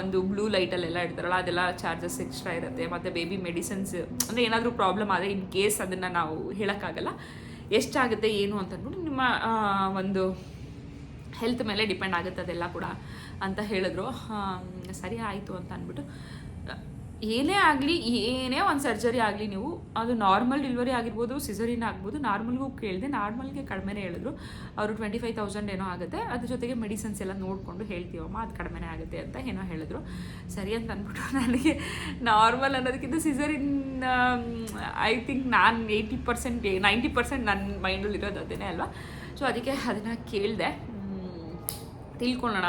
ಒಂದು ಬ್ಲೂ ಲೈಟಲ್ಲೆಲ್ಲ ಇಡ್ತಾರಲ್ಲ, ಅದೆಲ್ಲ ಚಾರ್ಜಸ್ ಎಕ್ಸ್ಟ್ರಾ ಇರುತ್ತೆ. ಮತ್ತು ಬೇಬಿ ಮೆಡಿಸಿನ್ಸ್ ಅಂದರೆ ಏನಾದರೂ ಪ್ರಾಬ್ಲಮ್ ಆದರೆ ಇನ್ ಕೇಸ್ ಅದನ್ನು ನಾವು ಹೇಳೋಕ್ಕಾಗಲ್ಲ. ಎಷ್ಟಾಗುತ್ತೆ, ಏನು ಅಂತಂದ್ಬಿಟ್ಟು ನಿಮ್ಮ ಒಂದು ಹೆಲ್ತ್ ಮೇಲೆ ಡಿಪೆಂಡ್ ಆಗುತ್ತೆ ಅದೆಲ್ಲ ಕೂಡ ಅಂತ ಹೇಳಿದ್ರು. ಸರಿ, ಆಯಿತು ಅಂತ ಅಂದ್ಬಿಟ್ಟು ಏನೇ ಆಗಲಿ, ಏನೇ ಒಂದು ಸರ್ಜರಿ ಆಗಲಿ ನೀವು, ಅದು ನಾರ್ಮಲ್ ಡೆಲಿವರಿ ಆಗಿರ್ಬೋದು ಸಿಸರಿನ್ ಆಗ್ಬೋದು ನಾರ್ಮಲ್ಗೂ ಕೇಳಿದೆ ನಾರ್ಮಲ್ಗೆ ಕಡಿಮೆನೇ ಹೇಳಿದ್ರು. ಅವರು ಟ್ವೆಂಟಿ ಫೈವ್ ತೌಸಂಡ್ ಏನೋ ಆಗುತ್ತೆ. ಅದ್ರ ಜೊತೆಗೆ ಮೆಡಿಸಿನ್ಸ್ ಎಲ್ಲ ನೋಡಿಕೊಂಡು ಹೇಳ್ತೀವಮ್ಮ, ಅದು ಕಡಿಮೆ ಆಗುತ್ತೆ ಅಂತ ಏನೋ ಹೇಳಿದ್ರು. ಸರಿ ಅಂತ ಅಂದ್ಬಿಟ್ಟು ನನಗೆ ನಾರ್ಮಲ್ ಅನ್ನೋದಕ್ಕಿಂತ ಸಿಸರಿನ್ ಐ ಥಿಂಕ್ ನಾನು ಏಯ್ಟಿ ಪರ್ಸೆಂಟ್ ನೈಂಟಿ ಪರ್ಸೆಂಟ್ ನನ್ನ ಮೈಂಡಲ್ಲಿ ಇರೋದು ಅದೇ ಅಲ್ವಾ? ಸೊ ಅದಕ್ಕೆ ಅದನ್ನು ಕೇಳಿದೆ. ತಿಳ್ಕೊಳ್ಳೋಣ.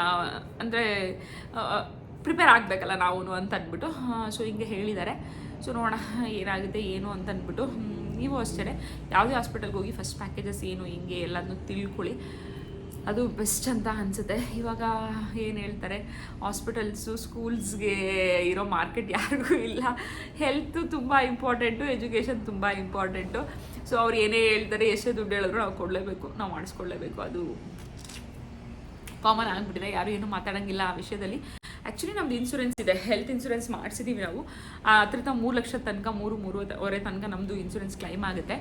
ಅಂದರೆ ಪ್ರಿಪೇರ್ ಆಗಬೇಕಲ್ಲ ನಾವು ಅಂತ ಅಂದ್ಬಿಟ್ಟು ಸೊ ಹಿಂಗೆ ಹೇಳಿದ್ದಾರೆ ಸೊ ನೋಡೋಣ ಏನಾಗುತ್ತೆ, ಏನು ಅಂತ ಅಂದ್ಬಿಟ್ಟು ನೀವು ಅಷ್ಟೇ ಯಾವುದೇ ಹಾಸ್ಪಿಟಲ್ಗೆ ಹೋಗಿ ಫಸ್ಟ್ ಪ್ಯಾಕೇಜಸ್ ಏನು, ಹಿಂಗೆ ಎಲ್ಲದನ್ನು ತಿಳ್ಕೊಳ್ಳಿ. ಅದು ಬೆಸ್ಟ್ ಅಂತ ಅನಿಸುತ್ತೆ. ಇವಾಗ ಏನು ಹೇಳ್ತಾರೆ ಹಾಸ್ಪಿಟಲ್ಸು ಸ್ಕೂಲ್ಸ್ಗೆ ಇರೋ ಮಾರ್ಕೆಟ್ ಯಾರಿಗೂ ಇಲ್ಲ. ಹೆಲ್ತು ತುಂಬ ಇಂಪಾರ್ಟೆಂಟು ಎಜುಕೇಷನ್ ತುಂಬ ಇಂಪಾರ್ಟೆಂಟು ಸೊ ಅವ್ರು ಏನೇ ಹೇಳ್ತಾರೆ, ಎಷ್ಟೇ ದುಡ್ಡು ಹೇಳಿದ್ರು ನಾವು ಕೊಡಲೇಬೇಕು, ನಾವು ಮಾಡಿಸ್ಕೊಳ್ಳೇಬೇಕು ಅದು ಕಾಮನ್ ಆಗಿಬಿಟ್ಟಿದೆ. ಯಾರು ಏನು ಮಾತಾಡೋಂಗಿಲ್ಲ ಆ ವಿಷಯದಲ್ಲಿ. ಆ್ಯಕ್ಚುಲಿ ನಮ್ದು ಇನ್ಸೂರೆನ್ಸ್ ಇದೆ. ಹೆಲ್ತ್ ಇನ್ಸೂರೆನ್ಸ್ ಮಾಡಿಸಿದ್ದೀವಿ ನಾವು. ಅದ್ರಿಂದ ಮೂರು ಲಕ್ಷ ತನಕ, ಮೂರು, ಮೂರುವರೆ ತನಕ ನಮ್ಮದು ಇನ್ಸೂರೆನ್ಸ್ ಕ್ಲೈಮ್ ಆಗುತ್ತೆ.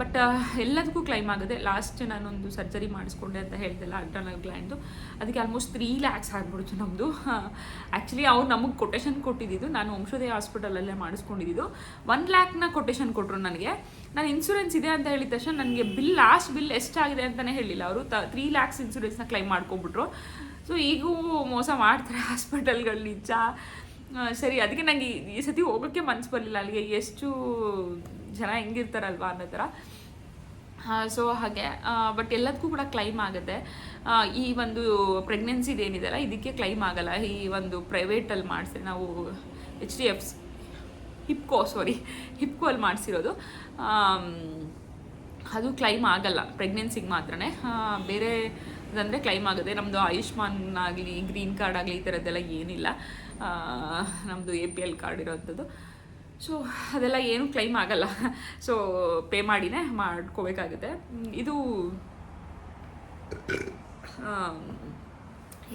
ಬಟ್ ಎಲ್ಲದಕ್ಕೂ ಕ್ಲೈಮ್ ಆಗುತ್ತೆ. ಲಾಸ್ಟ್ ನಾನೊಂದು ಸರ್ಜರಿ ಮಾಡಿಸ್ಕೊಂಡೆ ಅಂತ ಹೇಳ್ದಲ್ಲ ಅಲ್ಟ್ರಾನಲ್ ಗ್ಲ್ಯಾಂಡು ಅದಕ್ಕೆ ಆಲ್ಮೋಸ್ಟ್ ತ್ರೀ ಲ್ಯಾಕ್ಸ್ ಆಗ್ಬಿಡ್ತು ನಮ್ಮದು ಆ್ಯಕ್ಚುಲಿ ಅವ್ರು ನಮಗೆ ಕೊಟೇಶನ್ ಕೊಟ್ಟಿದ್ದು ನಾನು ವಂಶೋದಯ ಹಾಸ್ಪಿಟಲಲ್ಲೇ ಮಾಡಿಸ್ಕೊಂಡಿದ್ದು. ಒನ್ ಲ್ಯಾಕ್ನ ಕೊಟೇಶನ್ ಕೊಟ್ಟರು ನನಗೆ. ನಾನು ಇನ್ಸೂರೆನ್ಸ್ ಇದೆ ಅಂತ ಹೇಳಿದ ತಕ್ಷಣ ನನಗೆ ಬಿಲ್ ಲಾಸ್ಟ್ ಬಿಲ್ ಎಷ್ಟಾಗಿದೆ ಅಂತಲೇ ಹೇಳಿಲ್ಲ. ಅವರು ತ ತ್ರೀ ಲ್ಯಾಕ್ಸ್ ಇನ್ಸೂರೆನ್ಸ್ನ ಕ್ಲೈಮ್ ಮಾಡ್ಕೊಬಿಟ್ರು ಸೊ ಈಗೂ ಮೋಸ ಮಾಡ್ತಾರೆ ಹಾಸ್ಪಿಟಲ್ಗಳು ನಿಜ. ಸರಿ, ಅದಕ್ಕೆ ನನಗೆ ಈ- ಸತಿ ಹೋಗೋಕ್ಕೆ ಮನ್ಸು ಬರಲಿಲ್ಲ. ಅಲ್ಲಿಗೆ ಎಷ್ಟು ಜನ ಹೆಂಗಿರ್ತಾರಲ್ವಾ ಅನ್ನೋ ಥರ. ಸೊ ಹಾಗೆ. ಬಟ್ ಎಲ್ಲದಕ್ಕೂ ಕೂಡ ಕ್ಲೈಮ್ ಆಗುತ್ತೆ. ಈ ಒಂದು ಏನಿದೆಯಲ್ಲ ಇದಕ್ಕೆ ಕ್ಲೈಮ್ ಆಗಲ್ಲ. ಈ ಒಂದು ಪ್ರೈವೇಟಲ್ಲಿ ಮಾಡಿಸಿದ್ರೆ ನಾವು ಎಚ್ ಡಿ ಎಫ್ಸ್ ಹಿಪ್ಕೋ ಸಾರಿ ಹಿಪ್ಕೋ ಅಲ್ಲಿ ಮಾಡಿಸಿರೋದು. ಅದು ಕ್ಲೈಮ್ ಆಗಲ್ಲ ಪ್ರೆಗ್ನೆನ್ಸಿಗೆ ಮಾತ್ರನೇ. ಬೇರೆ ಅಂದರೆ ಕ್ಲೈಮ್ ಆಗುತ್ತೆ. ನಮ್ಮದು ಆಯುಷ್ಮಾನ್ ಆಗಲಿ ಗ್ರೀನ್ ಕಾರ್ಡ್ ಆಗಲಿ ಈ ಥರದ್ದೆಲ್ಲ ಏನಿಲ್ಲ. ನಮ್ಮದು ಎ ಪಿ ಎಲ್ ಕಾರ್ಡ್ ಇರೋವಂಥದ್ದು ಸೊ ಅದೆಲ್ಲ ಏನು ಕ್ಲೈಮ್ ಆಗಲ್ಲ. ಸೊ ಪೇ ಮಾಡಿನೇ ಮಾಡ್ಕೋಬೇಕಾಗುತ್ತೆ. ಇದು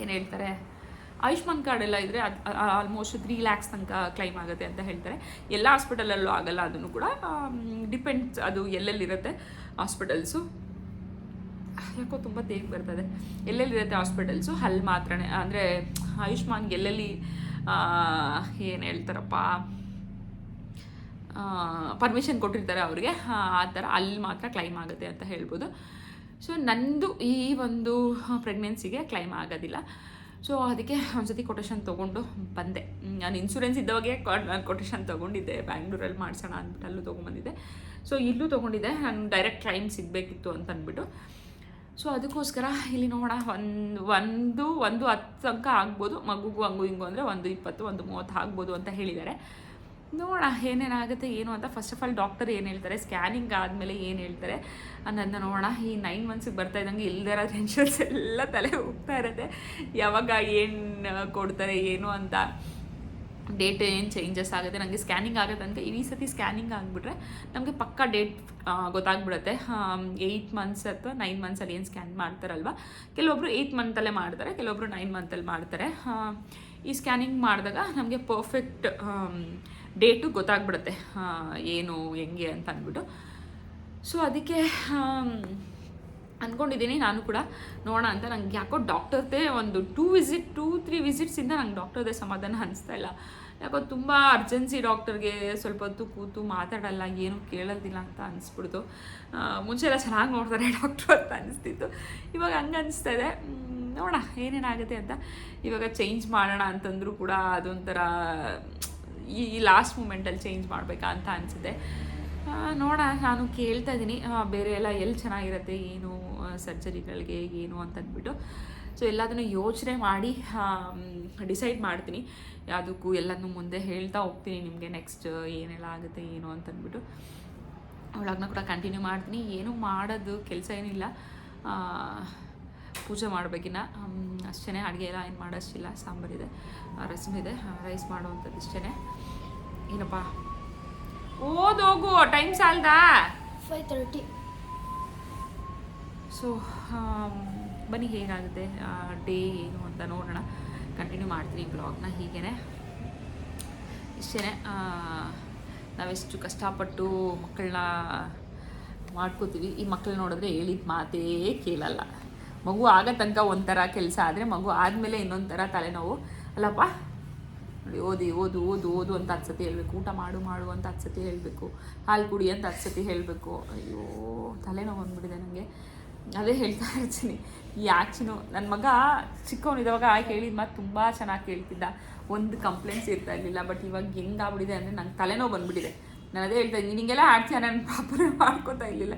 ಏನು ಹೇಳ್ತಾರೆ? ಆಯುಷ್ಮಾನ್ ಕಾರ್ಡ್ ಎಲ್ಲ ಇದ್ದರೆ ಅದು ಆಲ್ಮೋಸ್ಟ್ ತ್ರೀ ಲ್ಯಾಕ್ಸ್ ತನಕ ಕ್ಲೈಮ್ ಆಗುತ್ತೆ ಅಂತ ಹೇಳ್ತಾರೆ. ಎಲ್ಲ ಹಾಸ್ಪಿಟಲಲ್ಲೂ ಆಗಲ್ಲ, ಅದನ್ನು ಕೂಡ ಡಿಪೆಂಡ್ಸ್ ಅದು ಎಲ್ಲೆಲ್ಲಿರುತ್ತೆ ಹಾಸ್ಪಿಟಲ್ಸು ಯಾಕೋ ತುಂಬ ತೇಗ್ ಬರ್ತದೆ. ಎಲ್ಲೆಲ್ಲಿರುತ್ತೆ ಹಾಸ್ಪಿಟಲ್ಸು ಅಲ್ಲಿ ಮಾತ್ರ ಅಂದರೆ ಆಯುಷ್ಮಾನ್ಗೆ ಎಲ್ಲೆಲ್ಲಿ ಏನು ಹೇಳ್ತಾರಪ್ಪ ಪರ್ಮಿಷನ್ ಕೊಟ್ಟಿರ್ತಾರೆ ಅವ್ರಿಗೆ, ಆ ಥರ ಅಲ್ಲಿ ಮಾತ್ರ ಕ್ಲೈಮ್ ಆಗುತ್ತೆ ಅಂತ ಹೇಳ್ಬೋದು. ಸೊ ನಂದು ಈ ಒಂದು ಪ್ರೆಗ್ನೆನ್ಸಿಗೆ ಕ್ಲೈಮ್ ಆಗೋದಿಲ್ಲ. ಸೊ, ಅದಕ್ಕೆ ಒಂದ್ಸತಿ ಕೊಟೇಶನ್ ತೊಗೊಂಡು ಬಂದೆ. ನಾನು ಇನ್ಸೂರೆನ್ಸ್ ಇದ್ದವಾಗೆ ನಾನು ಕೊಟೇಶನ್ ತೊಗೊಂಡಿದ್ದೆ. ಬ್ಯಾಂಗ್ಳೂರಲ್ಲಿ ಮಾಡ್ಸೋಣ ಅಂದ್ಬಿಟ್ಟು ಅಲ್ಲೂ ತೊಗೊಂಬಂದಿದ್ದೆ. ಸೊ, ಇಲ್ಲೂ ತೊಗೊಂಡಿದ್ದೆ. ನಾನು ಡೈರೆಕ್ಟ್ ಕ್ಲೈಮ್ ಸಿಗಬೇಕಿತ್ತು ಅಂತ ಅಂದ್ಬಿಟ್ಟು ಸೊ, ಅದಕ್ಕೋಸ್ಕರ ಇಲ್ಲಿ ನೋಡೋಣ, ಒಂದು ಒಂದು ಒಂದು ಹತ್ತು ಅಂಕ ಆಗ್ಬೋದು. ಮಗುಗೂ ಹಂಗು ಹಿಂಗು ಅಂದರೆ ಒಂದು ಇಪ್ಪತ್ತು, ಒಂದು ಮೂವತ್ತು ಆಗ್ಬೋದು ಅಂತ ಹೇಳಿದ್ದಾರೆ. ನೋಡೋಣ, ಏನೇನಾಗುತ್ತೆ, ಏನು ಅಂತ. ಫಸ್ಟ್ ಆಫ್ ಆಲ್ ಡಾಕ್ಟರ್ ಏನು ಹೇಳ್ತಾರೆ? ಸ್ಕ್ಯಾನಿಂಗ್ ಆದಮೇಲೆ ಏನು ಹೇಳ್ತಾರೆ? ಅನ್ನೋದನ್ನ ನೋಡೋಣ. ಈ ನೈನ್ ಮಂತ್ಸಿಗೆ ಬರ್ತಾ ಇದ್ದಂಗೆ ಇರೋ ಟೆನ್ಷನ್ಸ್ ಎಲ್ಲ ತಲೆ ಹೋಗ್ತಾ ಇರುತ್ತೆ. ಯಾವಾಗ ಏನು ಕೊಡ್ತಾರೆ, ಏನು ಅಂತ ಡೇಟ್ ಏನು ಚೇಂಜಸ್ ಆಗುತ್ತೆ? ನನಗೆ ಸ್ಕ್ಯಾನಿಂಗ್ ಆಗುತ್ತೆ ತನಕ ಈ ಸತಿ ಸ್ಕ್ಯಾನಿಂಗ್ ಆಗಿಬಿಟ್ರೆ ನಮಗೆ ಪಕ್ಕ ಡೇಟ್ ಗೊತ್ತಾಗ್ಬಿಡುತ್ತೆ. ಏಯ್ಟ್ ಮಂತ್ಸ್ ಅಥವಾ ನೈನ್ ಮಂತ್ಸಲ್ಲಿ ಏನು ಸ್ಕ್ಯಾನ್ ಮಾಡ್ತಾರಲ್ವ? ಕೆಲವೊಬ್ರು ಏಯ್ಟ್ ಮಂತಲ್ಲೇ ಮಾಡ್ತಾರೆ ಕೆಲವೊಬ್ಬರು ನೈನ್ ಮಂತಲ್ಲಿ ಮಾಡ್ತಾರೆ. ಈ ಸ್ಕ್ಯಾನಿಂಗ್ ಮಾಡಿದಾಗ ನಮಗೆ ಪರ್ಫೆಕ್ಟ್ ಡೇಟು ಗೊತ್ತಾಗ್ಬಿಡುತ್ತೆ. ಏನು, ಹೆಂಗೆ ಅಂತ ಅಂದ್ಬಿಟ್ಟು. ಸೊ ಅದಕ್ಕೆ ಅಂದ್ಕೊಂಡಿದ್ದೀನಿ ನಾನು ಕೂಡ. ನೋಡೋಣ ಅಂತ. ನಂಗೆ ಯಾಕೋ ಡಾಕ್ಟರ್ದೇ ಒಂದು ಟೂ ವಿಸಿಟ್, ಟೂ, ತ್ರೀ ವಿಸಿಟ್ಸಿಂದ ನಂಗೆ ಡಾಕ್ಟರ್ದೇ ಸಮಾಧಾನ ಅನಿಸ್ತಾ ಇಲ್ಲ. ಯಾಕೋ ತುಂಬ ಅರ್ಜೆನ್ಸಿ ಡಾಕ್ಟರ್ಗೆ ಸ್ವಲ್ಪ ಹೊತ್ತು ಕೂತು ಮಾತಾಡಲ್ಲ, ಏನು ಕೇಳೋದಿಲ್ಲ ಅಂತ ಅನಿಸ್ಬಿಡ್ತು. ಮುಂಚೆ ಎಲ್ಲ ಚೆನ್ನಾಗಿ ನೋಡ್ತಾರೆ ಡಾಕ್ಟ್ರು ಅಂತ ಅನಿಸ್ತಿತ್ತು. ಇವಾಗ ಹಂಗೆ ಅನಿಸ್ತಾ ಇದೆ. ನೋಡೋಣ ಏನೇನಾಗುತ್ತೆ ಅಂತ. ಇವಾಗ ಚೇಂಜ್ ಮಾಡೋಣ ಅಂತಂದರೂ ಕೂಡ ಅದೊಂಥರ ಈ ಲಾಸ್ಟ್ ಮೂಮೆಂಟಲ್ಲಿ ಚೇಂಜ್ ಮಾಡಬೇಕಾ ಅಂತ ಅನಿಸುತ್ತೆ. ನೋಡ, ನಾನು ಕೇಳ್ತಾ ಇದ್ದೀನಿ ಬೇರೆ ಎಲ್ಲ ಎಲ್ಲಿ ಚೆನ್ನಾಗಿರುತ್ತೆ, ಏನು ಸರ್ಜರಿಗಳಿಗೆ ಏನು ಅಂತ ಅಂದ್ಬಿಟ್ಟು ಸೊ ಎಲ್ಲದನ್ನು ಯೋಚನೆ ಮಾಡಿ ಡಿಸೈಡ್ ಮಾಡ್ತೀನಿ. ಯಾವುದಕ್ಕೂ ಎಲ್ಲನೂ ಮುಂದೆ ಹೇಳ್ತಾ ಹೋಗ್ತೀನಿ ನಿಮಗೆ ನೆಕ್ಸ್ಟ್ ಏನೆಲ್ಲ ಆಗುತ್ತೆ, ಏನು ಅಂತಂದ್ಬಿಟ್ಟು. ಅವಳಾಗ್ನ ಕೂಡ ಕಂಟಿನ್ಯೂ ಮಾಡ್ತೀನಿ. ಏನೂ ಮಾಡೋದು, ಕೆಲಸ ಏನಿಲ್ಲ. ಪೂಜೆ ಮಾಡಬೇಕಿನ್ನ ಅಷ್ಟೇ ಅಡುಗೆ ಎಲ್ಲ ಏನು ಮಾಡೋಷ್ಟಿಲ್ಲ ಸಾಂಬಾರಿದೆ ರಸಮ್ ಇದೆ ರೈಸ್ ಮಾಡುವಂಥದ್ದು ಇಷ್ಟೇ ಏನಪ್ಪ ಓದೋಗು ಟೈಮ್ ಸಾಲ್ದಾ? Five thirty. ಸೊ ಬನ್ನಿ ಹೇಗಾಗುತ್ತೆ ಡೇ ಏನು ಅಂತ ನೋಡೋಣ. ಕಂಟಿನ್ಯೂ ಮಾಡ್ತೀನಿ ಬ್ಲಾಗ್ನ ಹೀಗೇ ಇಷ್ಟೇ ನಾವೆಷ್ಟು ಕಷ್ಟಪಟ್ಟು ಮಕ್ಕಳನ್ನ ಮಾಡ್ಕೋತೀವಿ. ಈ ಮಕ್ಕಳು ನೋಡಿದ್ರೆ ಹೇಳಿದ ಮಾತೇ ಕೇಳಲ್ಲ. ಮಗು ಆಗೋ ತನಕ ಒಂಥರ ಕೆಲಸ ಆದರೆ ಮಗು ಆದಮೇಲೆ ಇನ್ನೊಂದು ಥರ ತಲೆನೋವು. ಅಲ್ಲಪ್ಪ? ನೋಡಿ, ಓದಿ, ಓದು ಓದು ಓದು ಅಂತ ಹತ್ತು ಸತಿ ಹೇಳಬೇಕು. ಊಟ ಮಾಡು ಮಾಡು ಅಂತ ಹತ್ತು ಹೇಳಬೇಕು. ಹಾಲು ಕುಡಿ ಅಂತ ಹತ್ತು ಹೇಳಬೇಕು. ಅಯ್ಯೋ, ತಲೆನೋವು ಬಂದ್ಬಿಟ್ಟಿದೆ ನನಗೆ ಅದೇ ಹೇಳ್ತಾ ಇರ್ತೀನಿ. ಈ ನನ್ನ ಮಗ ಚಿಕ್ಕವನಿದ್ದಾವಾಗ ಹೇಳಿದ ಮಾತು ತುಂಬ ಚೆನ್ನಾಗಿ ಕೇಳ್ತಿದ್ದ. ಒಂದು ಕಂಪ್ಲೇಂಟ್ಸ್ ಇರ್ತಾ ಇರಲಿಲ್ಲ ಬಟ್ ಇವಾಗ ಹೆಂಗಾಗ್ಬಿಟ್ಟಿದೆ ಅಂದರೆ ನಂಗೆ ತಲೆನೋವು ಬಂದ್ಬಿಟ್ಟಿದೆ. ನಾನು ಅದೇ ಹೇಳ್ತಾ ಇದ್ದೀನಿ ಹಿಂಗೆಲ್ಲ ಆಡ್ತೀಯ? ನಾನು ಪಾಪನೇ ಮಾಡ್ಕೋತಾ ಇರಲಿಲ್ಲ.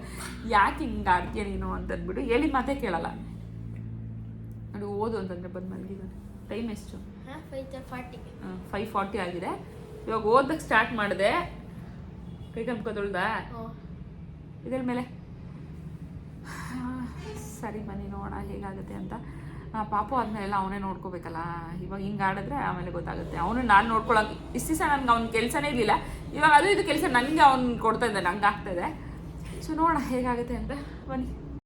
ಯಾಕೆ ಹಿಂಗೆ ಆಡ್ತೀಯ ನೀನು ಅಂತಂದ್ಬಿಟ್ಟು ಹೇಳಿದ ಮಾತೇ ಕೇಳಲ್ಲ. ನೋಡಿ ಓದು ಅಂತಂದರೆ ಬಂದು ಮಲಗಿದ್ದಾನೆ. ಟೈಮ್ ಎಷ್ಟು? ಫೈವ್ ಫಾರ್ಟಿ ಆಗಿದೆ. ಇವಾಗ ಓದಕ್ಕೆ ಸ್ಟಾರ್ಟ್ ಮಾಡಿದೆ. ಕೈ ಕಂಪ್ಕೊ ತೊಳ್ದ? ಇದ್ರ ಮೇಲೆ? ಸರಿ ಬನ್ನಿ ನೋಡೋಣ ಹೇಗಾಗುತ್ತೆ ಅಂತ. ಪಾಪ ಆದ್ಮೇಲೆಲ್ಲ ಅವನೇ ನೋಡ್ಕೋಬೇಕಲ್ಲ. ಇವಾಗ ಹಿಂಗೆ ಆಡಿದ್ರೆ ಆಮೇಲೆ ಗೊತ್ತಾಗುತ್ತೆ. ಅವನು ನಾನು ನೋಡ್ಕೊಳಕ್ಕೆ ಇಷ್ಟು ದಿವಸ ನನಗೆ ಅವ್ನ ಕೆಲಸನೇ ಇರಲಿಲ್ಲ. ಇವಾಗ ಅದು ಇದು ಕೆಲಸ ನನಗೆ ಅವ್ನು ಕೊಡ್ತಾ ಇದ್ದಾನೆ ಆಗ್ತಾ ಇದೆ. ಸೊ ನೋಡೋಣ ಹೇಗಾಗುತ್ತೆ ಅಂತ. ಬನ್ನಿ.